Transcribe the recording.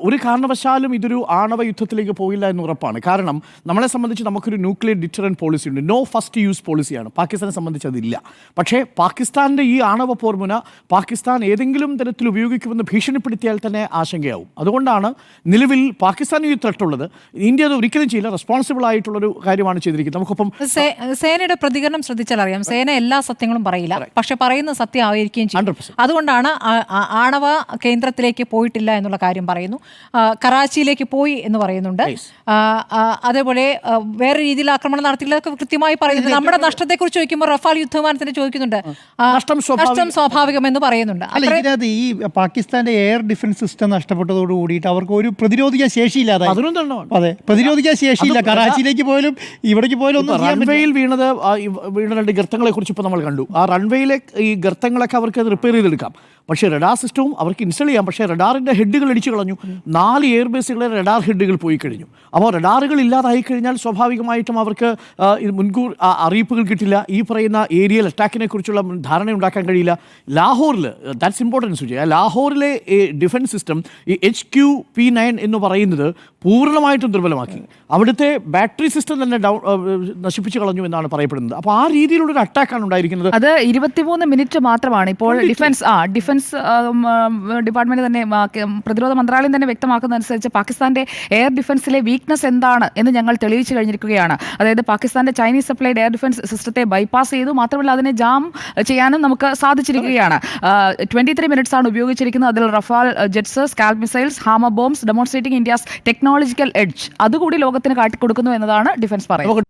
ഒരു കാരണവശാലും ഇതൊരു ആണവ യുദ്ധത്തിലേക്ക് പോയില്ല എന്ന് ഉറപ്പാണ്. കാരണം നമ്മളെ സംബന്ധിച്ച് നമുക്കൊരു ന്യൂക്ലിയർ ഡിറ്ററൻ പോളിസി ഉണ്ട്. നോ ഫസ്റ്റ് യൂസ് പോളിസിയാണ്. പാകിസ്ഥാനെ സംബന്ധിച്ച് അതില്ല. പക്ഷേ പാകിസ്ഥാന്റെ ഈ ആണവ പോർമുന പാകിസ്ഥാൻ ഏതെങ്കിലും തരത്തിൽ ഉപയോഗിക്കുമെന്ന് ഭീഷണിപ്പെടുത്തിയാൽ തന്നെ ആശങ്കയാവും. അതുകൊണ്ടാണ് നിലവിൽ പാകിസ്ഥാൻ ഈ ത്രട്ടുള്ളത്. ഇന്ത്യ അത് ഒരിക്കലും ചെയ്യില്ല. റെസ്പോൺസിബിൾ ആയിട്ടുള്ളൊരു കാര്യമാണ് ചെയ്തിരിക്കുന്നത്. നമുക്കൊപ്പം സേനയുടെ പ്രതികരണം ശ്രദ്ധിച്ചാൽ അറിയാം സേന എല്ലാ സത്യങ്ങളും പറയില്ല. പക്ഷെ പറയുന്ന സത്യം ആയിരിക്കും ചെയ്യും. അതുകൊണ്ടാണ് ആണവ കേന്ദ്രത്തിലേക്ക് പോയിട്ടില്ല എന്നുള്ള കാര്യം പറയുന്നു. കറാച്ചിയിലേക്ക് പോയി എന്ന് പറയുന്നുണ്ട്. അതേപോലെ വേറെ രീതിയിൽ ആക്രമണം നടത്തിയില്ലതൊക്കെ കൃത്യമായി പറയുന്നുണ്ട്. നമ്മുടെ നഷ്ടത്തെക്കുറിച്ച് ചോദിക്കുമ്പോൾ റഫാൽ യുദ്ധവിമാനത്തിന് ചോദിക്കുന്നുണ്ട്. നഷ്ടം സ്വാഭാവികം. എന്ന് സ്വാഭാവികമെന്ന് പറയുന്നുണ്ട്. അല്ല ഇതിനകത്ത് ഈ പാകിസ്ഥാന്റെ എയർ ഡിഫൻസ് സിസ്റ്റം നഷ്ടപ്പെട്ടതോട് കൂടിയിട്ട് അവർക്ക് ഒരു പ്രതിരോധിക്കാൻ ശേഷിയില്ലാതെ അതെ പ്രതിരോധിക്കാൻ ശേഷിയില്ല. കറാച്ചിയിലേക്ക് പോയാലും ഇവിടേക്ക് പോയാലും ഒന്നും റൺവേയിൽ വീണത് വീണ രണ്ട് ഗർത്തങ്ങളെ കുറിച്ച് ഇപ്പോൾ നമ്മൾ കണ്ടു. ആ റൺവേയിലെ ഈ ഗർത്തങ്ങളൊക്കെ അവർക്ക് അത് റിപ്പയർ ചെയ്തെടുക്കാം. പക്ഷേ റഡാർ സിസ്റ്റവും അവർക്ക് ഇൻസ്റ്റാൾ ചെയ്യാം. പക്ഷേ റഡാറിന്റെ ഹെഡുകൾ അടിച്ചു കളഞ്ഞു. നാല് എയർ ബേസുകളെ റഡാർ ഹെഡുകൾ പോയി കഴിഞ്ഞു. അപ്പോൾ റഡാറുകൾ ഇല്ലാതായി കഴിഞ്ഞാൽ സ്വാഭാവികമായിട്ടും അവർക്ക് മുൻകൂർ അറിയിപ്പുകൾ കിട്ടില്ല. ഈ പറയുന്ന ഏരിയൽ അറ്റാക്കിനെ കുറിച്ചുള്ള ധാരണ ഉണ്ടാക്കാൻ കഴിയില്ല. ലാഹോറിൽ ദാറ്റ്സ് ഇമ്പോർട്ടൻസ് സുജയ. ലാഹോറിലെ ഡിഫൻസ് സിസ്റ്റം ഈ എച്ച് ക്യു പി നയൻ എന്ന് പറയുന്നത് പൂർണമായിട്ടും ദുർബലമാക്കി. അവിടുത്തെ ബാറ്ററി സിസ്റ്റം തന്നെ ഡൗൺ നശിപ്പിച്ചു കളഞ്ഞു എന്നാണ് പറയപ്പെടുന്നത്. അപ്പോൾ ആ രീതിയിലുള്ള ഒരു അറ്റാക്കാണ് ഉണ്ടായിരിക്കുന്നത്. അത് ഇരുപത്തിമൂന്ന് മിനിറ്റ് മാത്രമാണ്. ഇപ്പോൾ ഡിഫൻസ് ആ ഡിഫൻസ് ഡിപ്പാർട്ട്മെന്റ് തന്നെ പ്രതിരോധ മന്ത്രാലയം തന്നെ വ്യക്തമാക്കുന്നതനുസരിച്ച് പാകിസ്ഥാന്റെ എയർ ഡിഫൻസിലെ വീക്ക്നെസ് എന്താണ് എന്ന് ഞങ്ങൾ തെളിയിച്ചു കഴിഞ്ഞിരിക്കുകയാണ്. അതായത് പാകിസ്ഥാന്റെ ചൈനീസ് സപ്ലൈഡ് എയർ ഡിഫൻസ് സിസ്റ്റത്തെ ബൈപ്പാസ് ചെയ്തു. മാത്രമല്ല അതിനെ ജാം ചെയ്യാനും നമുക്ക് സാധിച്ചിരിക്കുകയാണ്. ട്വന്റി ത്രീ മിനിറ്റ്സ് ആണ് ഉപയോഗിച്ചിരിക്കുന്നത്. അതിൽ Rafale jets സ്കാൽ missiles hammer bombs demonstrating India's technological edge അതുകൂടി ലോകത്തിന് കാട്ടിക്കൊടുക്കുന്നു എന്നതാണ് ഡിഫൻസ് പറയുന്നത്.